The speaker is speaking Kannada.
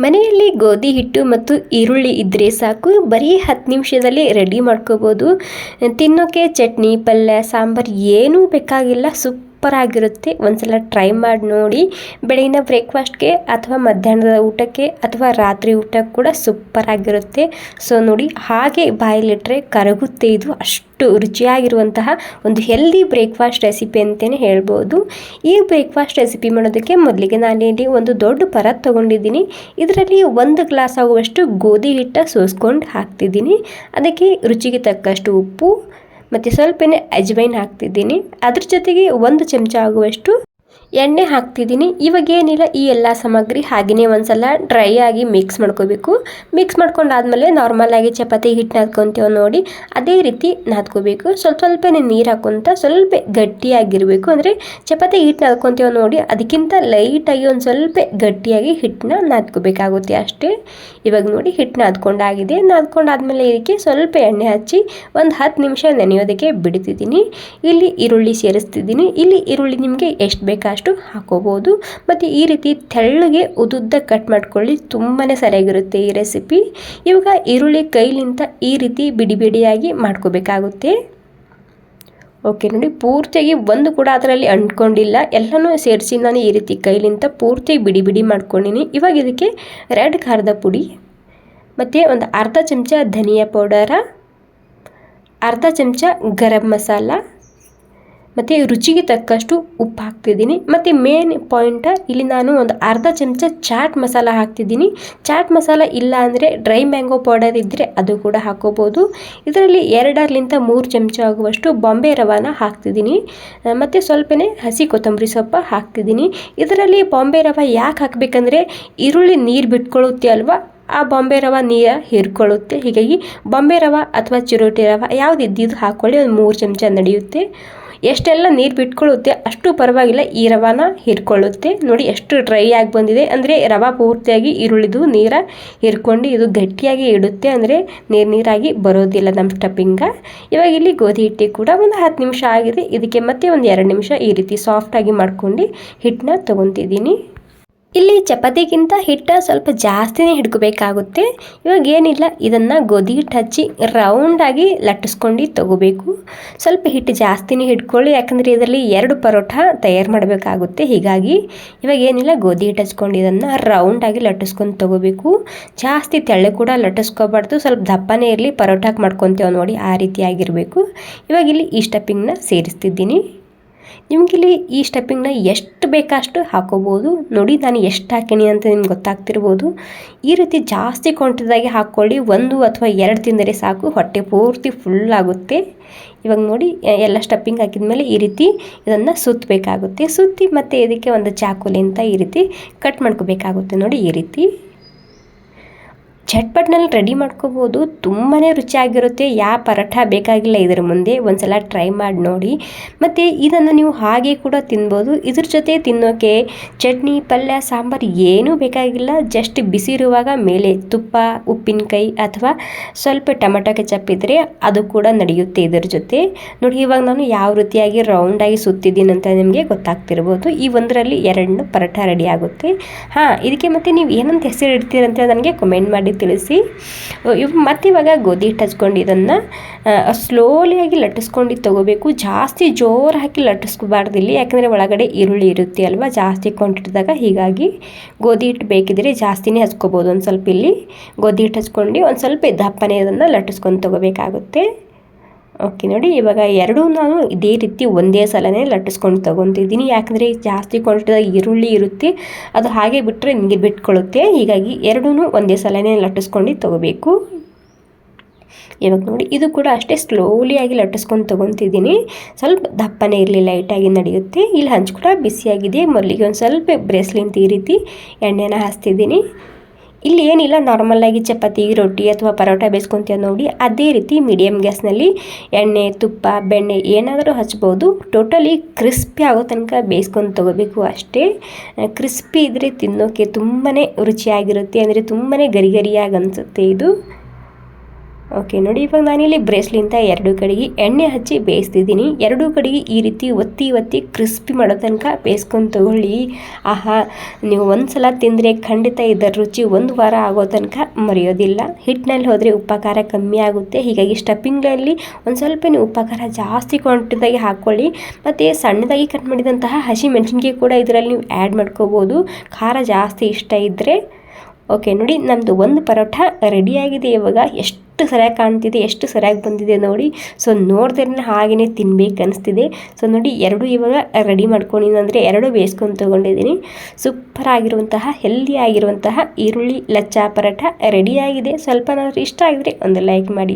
ಮನೆಯಲ್ಲಿ ಗೋಧಿ ಹಿಟ್ಟು ಮತ್ತು ಈರುಳ್ಳಿ ಇದ್ದರೆ ಸಾಕು. ಬರೀ ಹತ್ತು ನಿಮಿಷದಲ್ಲಿ ರೆಡಿ ಮಾಡ್ಕೋಬೋದು. ತಿನ್ನೋಕ್ಕೆ ಚಟ್ನಿ, ಪಲ್ಯ, ಸಾಂಬಾರು ಏನೂ ಬೇಕಾಗಿಲ್ಲ. ಸೂಪರ್ ಆಗಿರುತ್ತೆ. ಒಂದ್ಸಲ ಟ್ರೈ ಮಾಡಿ ನೋಡಿ. ಬೆಳಗಿನ ಬ್ರೇಕ್ಫಾಸ್ಟ್ಗೆ ಅಥವಾ ಮಧ್ಯಾಹ್ನದ ಊಟಕ್ಕೆ ಅಥವಾ ರಾತ್ರಿ ಊಟಕ್ಕೆ ಕೂಡ ಸೂಪರ್ ಆಗಿರುತ್ತೆ. ಸೊ ನೋಡಿ ಹಾಗೆ ಬಾಯಲ್ಲಿಟ್ಟರೆ ಕರಗುತ್ತೆ. ಇದು ಅಷ್ಟು ರುಚಿಯಾಗಿರುವಂತಹ ಒಂದು ಹೆಲ್ದಿ ಬ್ರೇಕ್ಫಾಸ್ಟ್ ರೆಸಿಪಿ ಅಂತಲೇ ಹೇಳ್ಬೋದು. ಈ ಬ್ರೇಕ್ಫಾಸ್ಟ್ ರೆಸಿಪಿ ಮಾಡೋದಕ್ಕೆ ಮೊದಲಿಗೆ ನಾನು ಇಲ್ಲಿ ಒಂದು ದೊಡ್ಡ ಪರ ತೊಗೊಂಡಿದ್ದೀನಿ. ಇದರಲ್ಲಿ ಒಂದು ಗ್ಲಾಸ್ ಆಗುವಷ್ಟು ಗೋಧಿ ಹಿಟ್ಟ ಸೋಸ್ಕೊಂಡು ಹಾಕ್ತಿದ್ದೀನಿ. ಅದಕ್ಕೆ ರುಚಿಗೆ ತಕ್ಕಷ್ಟು ಉಪ್ಪು ಮತ್ತು ಸ್ವಲ್ಪನೇ ಅಜ್ವೈನ್ ಹಾಕ್ತಿದ್ದೀನಿ. ಅದ್ರ ಜೊತೆಗೆ ಒಂದು ಚಮಚ ಆಗುವಷ್ಟು ಎಣ್ಣೆ ಹಾಕ್ತಿದ್ದೀನಿ. ಇವಾಗ ಏನಿಲ್ಲ, ಈ ಎಲ್ಲ ಸಾಮಗ್ರಿ ಹಾಗೆಯೇ ಒಂದ್ಸಲ ಡ್ರೈ ಆಗಿ ಮಿಕ್ಸ್ ಮಾಡ್ಕೋಬೇಕು. ಮಿಕ್ಸ್ ಮಾಡ್ಕೊಂಡಾದ್ಮೇಲೆ ನಾರ್ಮಲಾಗಿ ಚಪಾತಿ ಹಿಟ್ಟು ನಾದ್ಕೊತೀವ ನೋಡಿ, ಅದೇ ರೀತಿ ನಾದ್ಕೋಬೇಕು. ಸ್ವಲ್ಪ ಸ್ವಲ್ಪನೇ ನೀರು ಹಾಕ್ಕೊಂತ ಸ್ವಲ್ಪ ಗಟ್ಟಿಯಾಗಿರಬೇಕು. ಅಂದರೆ ಚಪಾತಿ ಹಿಟ್ಟು ನಾದ್ಕೊತೀವ ನೋಡಿ, ಅದಕ್ಕಿಂತ ಲೈಟಾಗಿ ಒಂದು ಸ್ವಲ್ಪ ಗಟ್ಟಿಯಾಗಿ ಹಿಟ್ಟನ್ನ ನಾದ್ಕೋಬೇಕಾಗುತ್ತೆ ಅಷ್ಟೇ. ಇವಾಗ ನೋಡಿ ಹಿಟ್ಟು ನಾದ್ಕೊಂಡಾಗಿದೆ. ನಾದ್ಕೊಂಡಾದ್ಮೇಲೆ ಇದಕ್ಕೆ ಸ್ವಲ್ಪ ಎಣ್ಣೆ ಹಚ್ಚಿ ಒಂದು ಹತ್ತು ನಿಮಿಷ ನೆನೆಯೋದಕ್ಕೆ ಬಿಡ್ತಿದ್ದೀನಿ. ಇಲ್ಲಿ ಈರುಳ್ಳಿ ಸೇರಿಸ್ತಿದ್ದೀನಿ. ಇಲ್ಲಿ ಈರುಳ್ಳಿ ನಿಮಗೆ ಎಷ್ಟು ಬೇಕಷ್ಟು ಹಾಕೋಬೋದು. ಮತ್ತು ಈ ರೀತಿ ತೆಳ್ಳಗೆ ಉದುದ್ದ ಕಟ್ ಮಾಡ್ಕೊಳ್ಳಿ. ತುಂಬಾ ಸರಿಯಾಗಿರುತ್ತೆ ಈ ರೆಸಿಪಿ ಇವಾಗ ಈರುಳ್ಳಿ ಕೈಲಿಂತ ಈ ರೀತಿ ಬಿಡಿ ಬಿಡಿಯಾಗಿ ಮಾಡ್ಕೋಬೇಕಾಗುತ್ತೆ. ಓಕೆ ನೋಡಿ ಪೂರ್ತಿಯಾಗಿ ಒಂದು ಕೂಡ ಅದರಲ್ಲಿ ಅಂಟ್ಕೊಂಡಿಲ್ಲ. ಎಲ್ಲನೂ ಸೇರಿಸಿ ನಾನು ಈ ರೀತಿ ಕೈಲಿಂತ ಪೂರ್ತಿ ಬಿಡಿ ಬಿಡಿ ಮಾಡ್ಕೊಂಡಿನಿ. ಇವಾಗ ಇದಕ್ಕೆ ರೆಡ್ ಖಾರದ ಪುಡಿ, ಮತ್ತು ಒಂದು ಅರ್ಧ ಚಮಚ ಧನಿಯಾ ಪೌಡರ, ಅರ್ಧ ಚಮಚ ಗರಂ ಮಸಾಲ ಮತ್ತು ರುಚಿಗೆ ತಕ್ಕಷ್ಟು ಉಪ್ಪು ಹಾಕ್ತಿದ್ದೀನಿ. ಮತ್ತು ಮೇನ್ ಪಾಯಿಂಟ ಇಲ್ಲಿ ನಾನು ಒಂದು ಅರ್ಧ ಚಮಚ ಚಾಟ್ ಮಸಾಲ ಹಾಕ್ತಿದ್ದೀನಿ. ಚಾಟ್ ಮಸಾಲ ಇಲ್ಲ ಅಂದರೆ ಡ್ರೈ ಮ್ಯಾಂಗೋ ಪೌಡರ್ ಇದ್ದರೆ ಅದು ಕೂಡ ಹಾಕೋಬೋದು. ಇದರಲ್ಲಿ ಎರಡರಿಂದ ಮೂರು ಚಮಚ ಆಗುವಷ್ಟು ಬಾಂಬೆ ರವಾನ ಹಾಕ್ತಿದ್ದೀನಿ. ಮತ್ತು ಸ್ವಲ್ಪನೇ ಹಸಿ ಕೊತ್ತಂಬರಿ ಸೊಪ್ಪು ಹಾಕ್ತಿದ್ದೀನಿ. ಇದರಲ್ಲಿ ಬಾಂಬೆ ರವೆ ಯಾಕೆ ಹಾಕಬೇಕಂದ್ರೆ, ಈರುಳ್ಳಿ ನೀರು ಬಿಟ್ಕೊಳ್ಳುತ್ತೆ ಅಲ್ವಾ? ಆ ಬಾಂಬೆ ರವ ನೀರ ಹೀರ್ಕೊಳ್ಳುತ್ತೆ. ಹೀಗಾಗಿ ಬೊಂಬೆ ರವ ಅಥವಾ ಚಿರೋಟಿ ರವ ಯಾವ್ದು ಇದ್ದಿದ್ದು ಹಾಕ್ಕೊಳ್ಳಿ ಒಂದು ಮೂರು ಚಮಚ ನಡೆಯುತ್ತೆ. ಎಷ್ಟೆಲ್ಲ ನೀರು ಬಿಟ್ಕೊಳ್ಳುತ್ತೆ ಅಷ್ಟು ಪರವಾಗಿಲ್ಲ, ಈ ರವಾನ ಹೀರ್ಕೊಳ್ಳುತ್ತೆ. ನೋಡಿ, ಎಷ್ಟು ಡ್ರೈ ಆಗಿ ಬಂದಿದೆ. ಅಂದರೆ ರವ ಪೂರ್ತಿಯಾಗಿ ಈರುಳ್ಳಿದು ನೀರ ಹೀರ್ಕೊಂಡು ಇದು ಗಟ್ಟಿಯಾಗಿ ಇಡುತ್ತೆ. ಅಂದರೆ ನೀರು ನೀರಾಗಿ ಬರೋದಿಲ್ಲ ನಮ್ಮ ಸ್ಟಪ್ಪಿಂಗ ಇವಾಗ ಇಲ್ಲಿ ಗೋಧಿ ಹಿಟ್ಟಿ ಕೂಡ ಒಂದು ಹತ್ತು ನಿಮಿಷ ಆಗಿದೆ. ಇದಕ್ಕೆ ಮತ್ತೆ ಒಂದು ಎರಡು ನಿಮಿಷ ಈ ರೀತಿ ಸಾಫ್ಟಾಗಿ ಮಾಡ್ಕೊಂಡು ಹಿಟ್ಟನ್ನ ತೊಗೊತಿದ್ದೀನಿ. ಇಲ್ಲಿ ಚಪಾತಿಗಿಂತ ಹಿಟ್ಟು ಸ್ವಲ್ಪ ಜಾಸ್ತಿನೇ ಹಿಡ್ಕೋಬೇಕಾಗುತ್ತೆ. ಇವಾಗ ಏನಿಲ್ಲ, ಇದನ್ನು ಗೋಧಿ ಹಿಟ್ಟು ಹಚ್ಚಿ ರೌಂಡಾಗಿ ಲಟ್ಟಿಸ್ಕೊಂಡು ತಗೋಬೇಕು. ಸ್ವಲ್ಪ ಹಿಟ್ಟು ಜಾಸ್ತಿನೇ ಹಿಡ್ಕೊಳ್ಳಿ, ಯಾಕಂದರೆ ಇದರಲ್ಲಿ ಎರಡು ಪರೋಟ ತಯಾರು ಮಾಡಬೇಕಾಗುತ್ತೆ. ಹೀಗಾಗಿ ಇವಾಗ ಏನಿಲ್ಲ ಗೋಧಿ ಹಿಟ್ಟು ಹಚ್ಕೊಂಡು ಇದನ್ನು ರೌಂಡಾಗಿ ಲಟ್ಟಿಸ್ಕೊಂಡು ತಗೋಬೇಕು. ಜಾಸ್ತಿ ತೆಳ್ಳೆ ಕೂಡ ಲಟ್ಟಿಸ್ಕೋಬಾರ್ದು, ಸ್ವಲ್ಪ ದಪ್ಪನೇ ಇರಲಿ ಪರೋಟಾಕ್ ಮಾಡ್ಕೊತೇವೆ ನೋಡಿ ಆ ರೀತಿಯಾಗಿರಬೇಕು ಇವಾಗ ಇಲ್ಲಿ ಈ ಸ್ಟಪ್ಪಿಂಗ್ನ ಸೇರಿಸ್ತಿದ್ದೀನಿ. ನಿಮಗಿಲ್ಲಿ ಈ ಸ್ಟೆಪ್ಪಿಂಗ್ನ ಎಷ್ಟು ಬೇಕಷ್ಟು ಹಾಕೋಬೋದು. ನೋಡಿ, ನಾನು ಎಷ್ಟು ಹಾಕೀನಿ ಅಂತ ನಿಮ್ಗೆ ಗೊತ್ತಾಗ್ತಿರ್ಬೋದು. ಈ ರೀತಿ ಜಾಸ್ತಿ ಕೊಂಟದಾಗಿ ಹಾಕ್ಕೊಳ್ಳಿ. ಒಂದು ಅಥವಾ ಎರಡು ತಿಂದರೆ ಸಾಕು. ಹೊಟ್ಟೆ ಪೂರ್ತಿ ಫುಲ್ ಆಗುತ್ತೆ. ಇವಾಗ ನೋಡಿ ಎಲ್ಲ ಸ್ಟಪ್ಪಿಂಗ್ ಹಾಕಿದ್ಮೇಲೆ ಈ ರೀತಿ ಇದನ್ನು ಸುತ್ತಬೇಕಾಗುತ್ತೆ ಸುತ್ತಿ ಮತ್ತು ಇದಕ್ಕೆ ಒಂದು ಚಾಕುಲಿ ಅಂತ ಈ ರೀತಿ ಕಟ್ ಮಾಡ್ಕೋಬೇಕಾಗುತ್ತೆ. ನೋಡಿ, ಈ ರೀತಿ. ಝಟ್ಪಟ್ನಲ್ಲಿ ರೆಡಿ ಮಾಡ್ಕೋಬೋದು. ತುಂಬಾ ರುಚಿಯಾಗಿರುತ್ತೆ. ಯಾವ ಪರೋಟ ಬೇಕಾಗಿಲ್ಲ ಇದರ ಮುಂದೆ ಒಂದ್ಸಲ ಟ್ರೈ ಮಾಡಿ ನೋಡಿ. ಮತ್ತು ಇದನ್ನು ನೀವು ಹಾಗೆ ಕೂಡ ತಿನ್ಬೋದು. ಇದ್ರ ಜೊತೆ ತಿನ್ನೋಕೆ ಚಟ್ನಿ, ಪಲ್ಯ, ಸಾಂಬಾರು ಏನೂ ಬೇಕಾಗಿಲ್ಲ. ಜಸ್ಟ್ ಬಿಸಿ ಇರುವಾಗ ಮೇಲೆ ತುಪ್ಪ, ಉಪ್ಪಿನಕಾಯಿ ಅಥವಾ ಸ್ವಲ್ಪ ಟೊಮೆಟೊ ಕೆಚಪ್ ಇದ್ದರೆ ಅದು ಕೂಡ ನಡೆಯುತ್ತೆ ಇದರ ಜೊತೆ. ನೋಡಿ, ಇವಾಗ ನಾನು ಯಾವ ರೀತಿಯಾಗಿ ರೌಂಡಾಗಿ ಸುತ್ತಿದ್ದೀನಿ ಅಂತ ನಿಮಗೆ ಗೊತ್ತಾಗ್ತಿರ್ಬೋದು. ಈ ಒಂದರಲ್ಲಿ ಎರಡನ್ನೂ ಪರೋಟ ರೆಡಿ ಆಗುತ್ತೆ. ಹಾಂ, ಇದಕ್ಕೆ ಮತ್ತೆ ನೀವು ಏನಂತ ಹೆಸರು ಇಡ್ತೀರಂತ ನನಗೆ ಕಮೆಂಟ್ ಮಾಡಿ. ತಿಳಿಸಿ. ಇವ್ ಮತ್ತು ಇವಾಗ ಗೋಧಿ ಹಿಟ್ಟು ಹಚ್ಕೊಂಡು ಇದನ್ನು ಸ್ಲೋಲಿಯಾಗಿ ಲಟ್ಟಿಸ್ಕೊಂಡು ತೊಗೋಬೇಕು. ಜಾಸ್ತಿ ಜೋರು ಹಾಕಿ ಲಟ್ಟಿಸ್ಕೋಬಾರ್ದು ಇಲ್ಲಿ. ಯಾಕಂದರೆ ಒಳಗಡೆ ಈರುಳ್ಳಿ ಇರುತ್ತೆ ಅಲ್ವಾ? ಜಾಸ್ತಿ ಕ್ವಾಂಟಿಟಿದಾಗ ಹೀಗಾಗಿ ಗೋಧಿ ಹಿಟ್ಟು ಬೇಕಿದ್ರೆ ಜಾಸ್ತಿನೇ ಹಚ್ಕೋಬೋದು ಒಂದು ಸ್ವಲ್ಪ ಇಲ್ಲಿ. ಗೋಧಿ ಹಿಟ್ಟು ಹಚ್ಕೊಂಡು ಒಂದು ಸ್ವಲ್ಪ ದಪ್ಪನೇ ಅದನ್ನು ಲಟ್ಟಿಸ್ಕೊಂಡು ತಗೋಬೇಕಾಗುತ್ತೆ. ಓಕೆ, ನೋಡಿ ಇವಾಗ ಎರಡೂ ನಾನು ಇದೇ ರೀತಿ ಒಂದೇ ಸಲನೇ ಲಟ್ಟಿಸ್ಕೊಂಡು ತೊಗೊತಿದ್ದೀನಿ. ಯಾಕಂದರೆ ಜಾಸ್ತಿ ಕ್ವಾಂಟಿಟಿದಾಗ ಈರುಳ್ಳಿ ಇರುತ್ತೆ, ಅದು ಹಾಗೆ ಬಿಟ್ಟರೆ ನಿಮಗೆ ಬಿಟ್ಕೊಳ್ಳುತ್ತೆ ಹೀಗಾಗಿ ಎರಡೂ ಒಂದೇ ಸಲನೇ ಲಟ್ಟಿಸ್ಕೊಂಡು ತೊಗೋಬೇಕು. ಇವಾಗ ನೋಡಿ, ಇದು ಕೂಡ ಅಷ್ಟೇ ಸ್ಲೋಲಿಯಾಗಿ ಲಟ್ಟಿಸ್ಕೊಂಡು ತೊಗೊತಿದ್ದೀನಿ. ಸ್ವಲ್ಪ ದಪ್ಪನೇ ಇರಲಿ ಲೈಟಾಗಿ ನಡೆಯುತ್ತೆ. ಇಲ್ಲಿ ಹಂಚು ಕೂಡ ಬಿಸಿಯಾಗಿದೆ. ಮೊದಲಿಗೆ ಒಂದು ಸ್ವಲ್ಪ ಬ್ರೇಸ್ಲಿಂತ ಈ ರೀತಿ ಎಣ್ಣೆನ ಹಾಸ್ತಿದ್ದೀನಿ. ಇಲ್ಲಿ ಏನಿಲ್ಲ ನಾರ್ಮಲಾಗಿ ಚಪಾತಿ, ರೊಟ್ಟಿ ಅಥವಾ ಪರೋಟ ಬೇಯಿಸ್ಕೊತೀವಿ ನೋಡಿ. ಅದೇ ರೀತಿ ಮೀಡಿಯಮ್ ಗ್ಯಾಸ್ನಲ್ಲಿ ಎಣ್ಣೆ, ತುಪ್ಪ, ಬೆಣ್ಣೆ ಏನಾದರೂ ಹಚ್ಬೋದು. ಟೋಟಲಿ ಕ್ರಿಸ್ಪಿ ಆಗೋ ತನಕ ಬೇಯಿಸ್ಕೊಂಡು ತೊಗೋಬೇಕು ಅಷ್ಟೇ. ಕ್ರಿಸ್ಪಿ ಇದ್ದರೆ ತಿನ್ನೋಕ್ಕೆ ತುಂಬಾ ರುಚಿಯಾಗಿರುತ್ತೆ. ಅಂದರೆ ತುಂಬಾ ಗರಿಗರಿಯಾಗಿ ಅನಿಸುತ್ತೆ ಇದು. ಓಕೆ ನೋಡಿ, ಇವಾಗ ನಾನಿಲ್ಲಿ ಬ್ರೇಸ್ಲಿಂತ ಎರಡು ಕಡೆಗೆ ಎಣ್ಣೆ ಹಚ್ಚಿ ಬೇಯಿಸ್ತಿದ್ದೀನಿ. ಎರಡೂ ಕಡೆಗೆ ಈ ರೀತಿ ಒತ್ತಿ ಒತ್ತಿ ಕ್ರಿಸ್ಪಿ ಮಾಡೋ ತನಕ ಬೇಯಿಸ್ಕೊಂಡು ತಗೊಳ್ಳಿ. ಆಹಾ, ನೀವು ಒಂದ್ಸಲ ತಿಂದರೆ ಖಂಡಿತ ಇದರ ರುಚಿ ಒಂದು ವಾರ ಆಗೋ ತನಕ ಮರೆಯೋದಿಲ್ಲ. ಹಿಟ್ಟಿನಲ್ಲಿ ಹೋದರೆ ಉಪ್ಪ ಖಾರ ಕಮ್ಮಿ ಆಗುತ್ತೆ. ಹೀಗಾಗಿ ಸ್ಟಫಿಂಗಲ್ಲಿ ಒಂದು ಸ್ವಲ್ಪ ನೀವು ಉಪ್ಪ ಖಾರ ಜಾಸ್ತಿ ಕ್ವಾಂಟಿಟಿದಾಗಿ ಹಾಕ್ಕೊಳ್ಳಿ ಮತ್ತು ಸಣ್ಣದಾಗಿ ಕಟ್ ಮಾಡಿದಂತಹ ಹಸಿ ಮೆಣಸಿನ್ಕಾಯಿ ಕೂಡ ಇದರಲ್ಲಿ ನೀವು ಆ್ಯಡ್ ಮಾಡ್ಕೋಬೋದು. ಖಾರ ಜಾಸ್ತಿ ಇಷ್ಟ ಇದ್ದರೆ ಓಕೆ ನೋಡಿ ನಮ್ಮದು ಒಂದು ಪರೋಟ ರೆಡಿಯಾಗಿದೆ ಇವಾಗ. ಎಷ್ಟು ಸರಿಯಾಗಿ ಕಾಣ್ತಿದೆ, ಎಷ್ಟು ಸರಿಯಾಗಿ ಬಂದಿದೆ ನೋಡಿ. ಸೊ ನೋಡಿದ್ರೆ ಹಾಗೆಯೇ ತಿನ್ಬೇಕು ಅನಿಸ್ತಿದೆ. ಸೊ ನೋಡಿ, ಎರಡು ಇವಾಗ ರೆಡಿ ಮಾಡ್ಕೊಂಡಿದ್ದಂದರೆ ಎರಡು ಬೇಯಿಸ್ಕೊಂಡು ತೊಗೊಂಡಿದ್ದೀನಿ. ಸೂಪರ್ ಆಗಿರುವಂತಹ ಹೆಲ್ದಿ ಆಗಿರುವಂತಹ ಈರುಳ್ಳಿ, ಲಚ್ಚಾ ಪರೋಟ ರೆಡಿಯಾಗಿದೆ ಸ್ವಲ್ಪನಾದರೂ ಇಷ್ಟ ಆಗಿದ್ರೆ ಒಂದು ಲೈಕ್ ಮಾಡಿ.